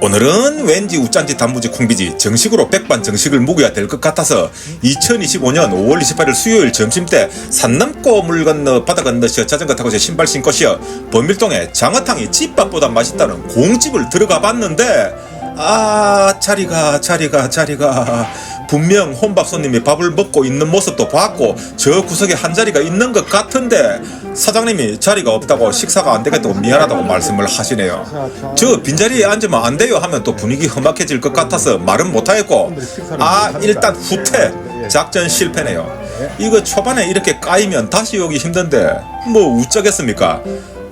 오늘은 왠지 우짠지 단무지 콩비지 정식으로 백반 정식을 먹어야 될 것 같아서 2025년 5월 28일 수요일 점심때 산 넘고 물 건너 바다 건너 시어 자전거 타고 제 신발 신고 시어 범일동에 장어탕이 집밥보다 맛있다는 공집을 들어가 봤는데 아 자리가 자리가 자리가 분명 혼밥 손님이 밥을 먹고 있는 모습도 봤고 저 구석에 한 자리가 있는 것 같은데 사장님이 자리가 없다고 식사가 안 되겠다고 미안하다고 말씀을 하시네요. 저 빈자리에 앉으면 안 돼요 하면 또 분위기 험악해질 것 같아서 말은 못하겠고 아 일단 후퇴 작전 실패네요. 이거 초반에 이렇게 까이면 다시 오기 힘든데 뭐 우짜겠습니까?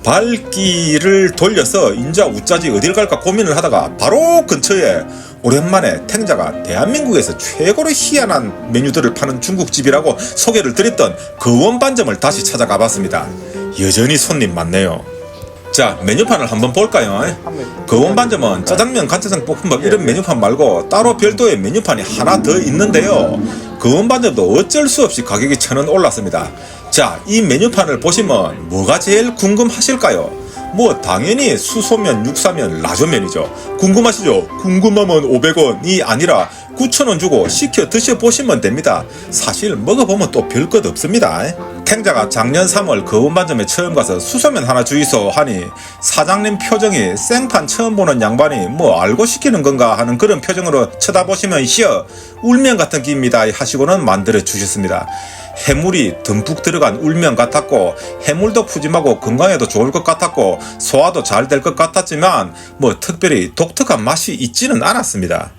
발길을 돌려서 인자 우짜지 어딜 갈까 고민을 하다가 바로 근처에 오랜만에 탱자가 대한민국에서 최고로 희한한 메뉴들을 파는 중국집이라고 소개를 드렸던 거원반점을 다시 찾아가 봤습니다. 여전히 손님 많네요. 자 메뉴판을 한번 볼까요? 거원반점은 짜장면, 간짜장, 볶음밥 이런 메뉴판 말고 따로 별도의 메뉴판이 하나 더 있는데요. 거원반점도 어쩔 수 없이 가격이 천원 올랐습니다. 자, 이 메뉴판을 보시면 뭐가 제일 궁금하실까요? 뭐 당연히 수소면, 육사면, 라조면이죠. 궁금하시죠? 궁금하면 500원이 아니라 9,000원 주고 시켜 드셔보시면 됩니다. 사실 먹어보면 또 별 것 없습니다. 탱자가 작년 3월 거운반점에 처음 가서 수소면 하나 주이소 하니 사장님 표정이 생판 처음 보는 양반이 뭐 알고 시키는 건가 하는 그런 표정으로 쳐다보시면 쉬어 울면 같은 기입니다 하시고는 만들어 주셨습니다. 해물이 듬뿍 들어간 울면 같았고 해물도 푸짐하고 건강에도 좋을 것 같았고 소화도 잘 될 것 같았지만 뭐 특별히 독특한 맛이 있지는 않았습니다.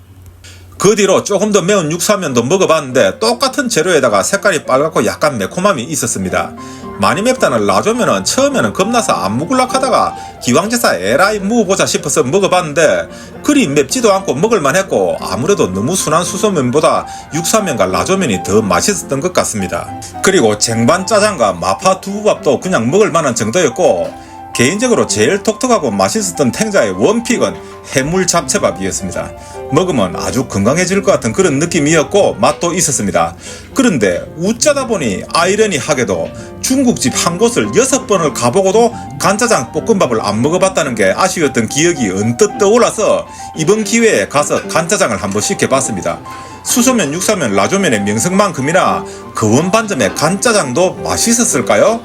그 뒤로 조금 더 매운 육사면도 먹어봤는데 똑같은 재료에다가 색깔이 빨갛고 약간 매콤함이 있었습니다. 많이 맵다는 라조면은 처음에는 겁나서 안 먹을라 하다가 기왕제사 에라이 먹어보자 싶어서 먹어봤는데 그리 맵지도 않고 먹을만 했고 아무래도 너무 순한 수소면보다 육사면과 라조면이 더 맛있었던 것 같습니다. 그리고 쟁반 짜장과 마파 두부밥도 그냥 먹을만한 정도였고 개인적으로 제일 독특하고 맛있었던 탱자의 원픽은 해물 잡채밥이었습니다. 먹으면 아주 건강해질 것 같은 그런 느낌이었고 맛도 있었습니다. 그런데 웃자다 보니 아이러니하게도 중국집 한 곳을 여섯 번을 가보고도 간짜장 볶음밥을 안 먹어봤다는 게 아쉬웠던 기억이 언뜻 떠올라서 이번 기회에 가서 간짜장을 한번 시켜봤습니다. 수소면, 육사면, 라조면의 명성만큼이나 거원 반점의 간짜장도 맛있었을까요?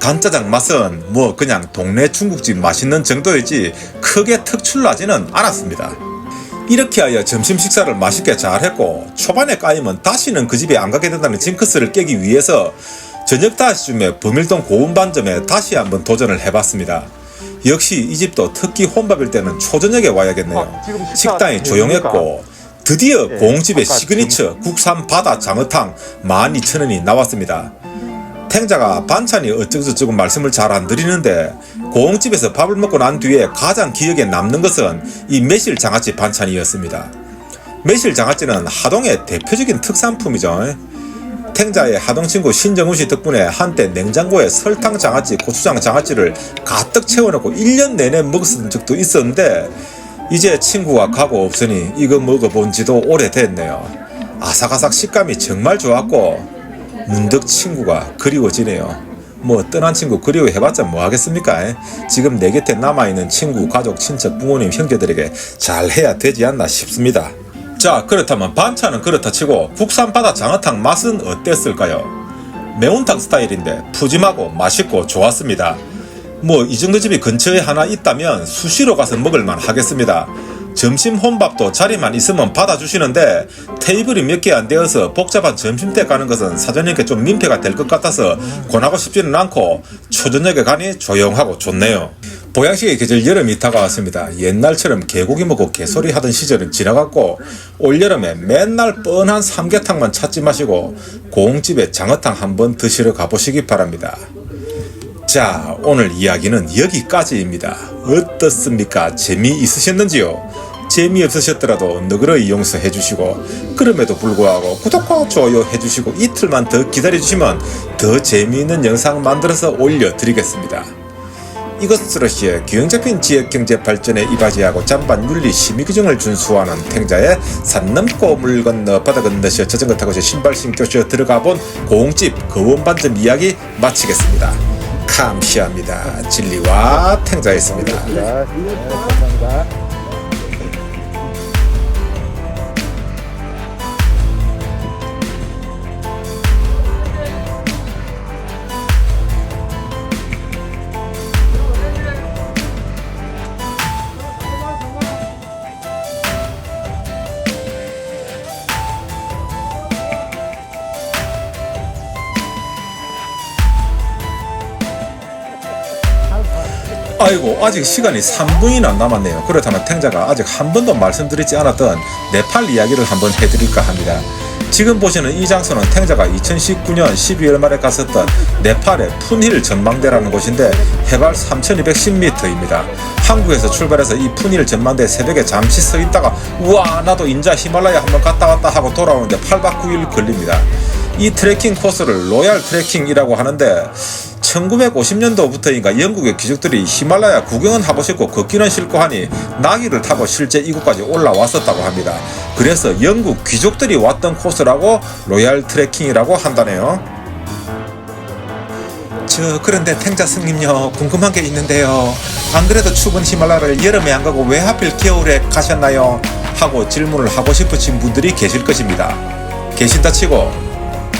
간짜장 맛은 뭐 그냥 동네 중국집 맛있는 정도이지 크게 특출나지는 않았습니다. 이렇게 하여 점심 식사를 맛있게 잘 했고 초반에 까이면 다시는 그 집에 안 가게 된다는 징크스를 깨기 위해서 저녁 5시쯤에 범일동 고운반점에 다시 한번 도전을 해봤습니다. 역시 이 집도 특히 혼밥일 때는 초저녁에 와야겠네요. 아, 식당이 조용했고 드디어 예, 공집의 시그니처 국산 바다 장어탕 12,000원이 나왔습니다. 탱자가 반찬이 어쩌고저쩌고 말씀을 잘 안 드리는데 공집에서 밥을 먹고 난 뒤에 가장 기억에 남는 것은 이 매실 장아찌 반찬이었습니다. 매실 장아찌는 하동의 대표적인 특산품이죠. 탱자의 하동 친구 신정우 씨 덕분에 한때 냉장고에 설탕 장아찌, 고추장 장아찌를 가득 채워놓고 1년 내내 먹었던 적도 있었는데 이제 친구가 가고 없으니 이거 먹어본 지도 오래됐네요. 아삭아삭 식감이 정말 좋았고 문득 친구가 그리워지네요. 뭐 떠난 친구 그리워해봤자 뭐 하겠습니까? 지금 내 곁에 남아있는 친구, 가족, 친척, 부모님, 형제들에게 잘해야 되지 않나 싶습니다. 자 그렇다면 반찬은 그렇다 치고 국산 바다 장어탕 맛은 어땠을까요? 매운탕 스타일인데 푸짐하고 맛있고 좋았습니다. 뭐 이 정도 집이 근처에 하나 있다면 수시로 가서 먹을만 하겠습니다. 점심 혼밥도 자리만 있으면 받아주시는데 테이블이 몇 개 안 되어서 복잡한 점심때 가는 것은 사장님께 좀 민폐가 될 것 같아서 권하고 싶지는 않고 초저녁에 가니 조용하고 좋네요. 보양식의 계절 여름이 다가왔습니다. 옛날처럼 개고기 먹고 개소리 하던 시절은 지나갔고 올여름에 맨날 뻔한 삼계탕만 찾지 마시고 공집에 장어탕 한번 드시러 가보시기 바랍니다. 자, 오늘 이야기는 여기까지입니다. 어떻습니까? 재미있으셨는지요? 재미없으셨더라도 너그러이 용서해 주시고 그럼에도 불구하고 구독과 좋아요 해주시고 이틀만 더 기다려 주시면 더 재미있는 영상 만들어서 올려드리겠습니다. 이것으로 시에 균형 잡힌 지역 경제 발전에 이바지하고 잔반 윤리 심의 규정을 준수하는 탱자의 산 넘고 물 건너 바다 건너시어 자전거 타고 신발 신교시어 들어가 본 공집 거원 반점 이야기 마치겠습니다. 감시합니다. 진리와 탱자였습니다. 네, 감사합니다. 아이고 아직 시간이 3분이나 남았네요. 그렇다면 탱자가 아직 한 번도 말씀드리지 않았던 네팔 이야기를 한번 해드릴까 합니다. 지금 보시는 이 장소는 탱자가 2019년 12월 말에 갔었던 네팔의 푼힐 전망대라는 곳인데 해발 3210m입니다. 한국에서 출발해서 이 푼힐 전망대 새벽에 잠시 서 있다가 우와 나도 인자 히말라야 한번 갔다 왔다 하고 돌아오는데 8박 9일 걸립니다. 이 트레킹 코스를 로얄 트레킹이라고 하는데 1950년도부터인가 영국의 귀족들이 히말라야 구경은 하고 싶고 걷기는 싫고 하니 나귀를 타고 실제 이곳까지 올라왔었다고 합니다. 그래서 영국 귀족들이 왔던 코스라고 로얄 트레킹이라고 한다네요. 저 그런데 탱자 스님요 궁금한 게 있는데요. 안 그래도 추운 히말라야를 여름에 안 가고 왜 하필 겨울에 가셨나요? 하고 질문을 하고 싶으신 분들이 계실 것입니다. 계신다 치고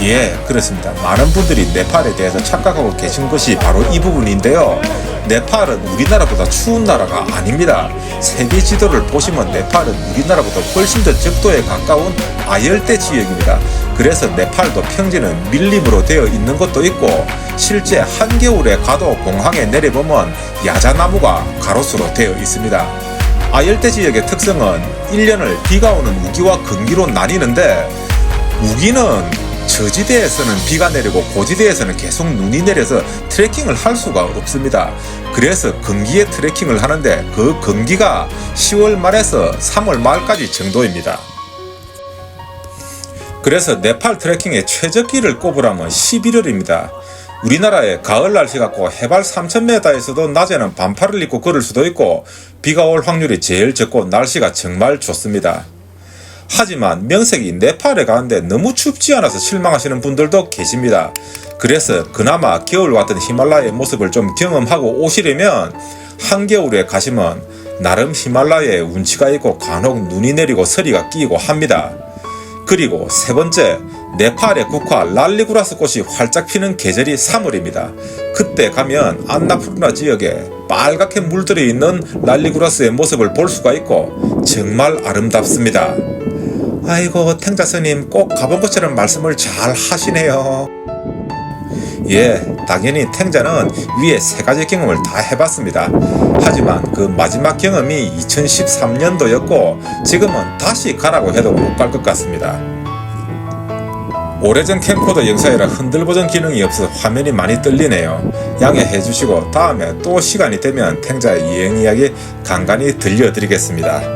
예, 그렇습니다. 많은 분들이 네팔에 대해서 착각하고 계신 것이 바로 이 부분인데요. 네팔은 우리나라보다 추운 나라가 아닙니다. 세계 지도를 보시면 네팔은 우리나라보다 훨씬 더 적도에 가까운 아열대 지역입니다. 그래서 네팔도 평지는 밀림으로 되어 있는 것도 있고 실제 한겨울에 가도 공항에 내려보면 야자나무가 가로수로 되어 있습니다. 아열대 지역의 특성은 1년을 비가 오는 우기와 건기로 나뉘는데 우기는 저지대에서는 비가 내리고 고지대에서는 계속 눈이 내려서 트레킹을 할 수가 없습니다. 그래서 건기에 트레킹을 하는데 그 건기가 10월 말에서 3월 말까지 정도입니다. 그래서 네팔 트레킹의 최적기를 꼽으라면 11월입니다. 우리나라의 가을 날씨 같고 해발 3000m에서도 낮에는 반팔을 입고 걸을 수도 있고 비가 올 확률이 제일 적고 날씨가 정말 좋습니다. 하지만 명색이 네팔에 가는데 너무 춥지 않아서 실망하시는 분들도 계십니다. 그래서 그나마 겨울 같은 히말라야의 모습을 좀 경험하고 오시려면 한겨울에 가시면 나름 히말라야에 운치가 있고 간혹 눈이 내리고 서리가 끼고 합니다. 그리고 세 번째, 네팔의 국화 랄리구라스 꽃이 활짝 피는 계절이 3월입니다. 그때 가면 안나푸르나 지역에 빨갛게 물들어 있는 랄리구라스의 모습을 볼 수가 있고 정말 아름답습니다. 아이고 탱자 스님 꼭 가본 것처럼 말씀을 잘 하시네요. 예, 당연히 탱자는 위에 세 가지 경험을 다 해봤습니다. 하지만 그 마지막 경험이 2013년도였고 지금은 다시 가라고 해도 못 갈 것 같습니다. 오래전 캠코더 영상이라 흔들 버전 기능이 없어 화면이 많이 떨리네요. 양해해 주시고 다음에 또 시간이 되면 탱자의 여행 이야기 간간히 들려드리겠습니다.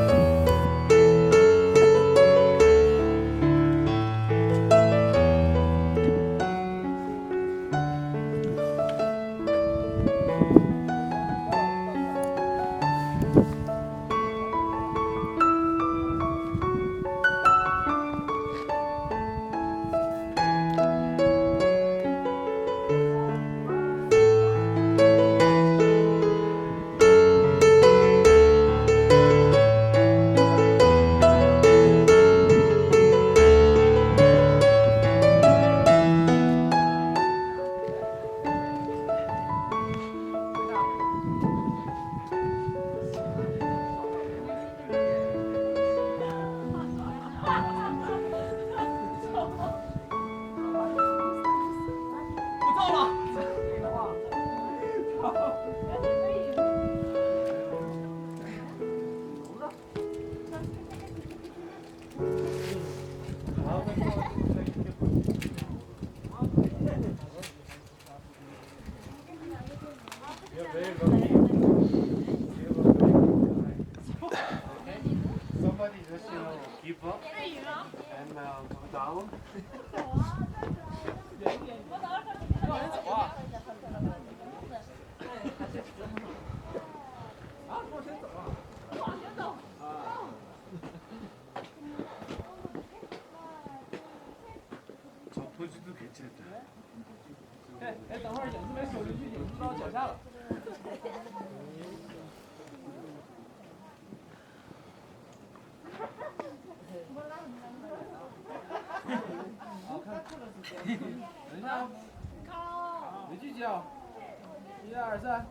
Somebody just you know give up and uh, go down. 저 포즈도 괜찮다. 哎哎，等会儿影子没收进去，影子到脚下了。 等一下，靠！没聚焦，一二三。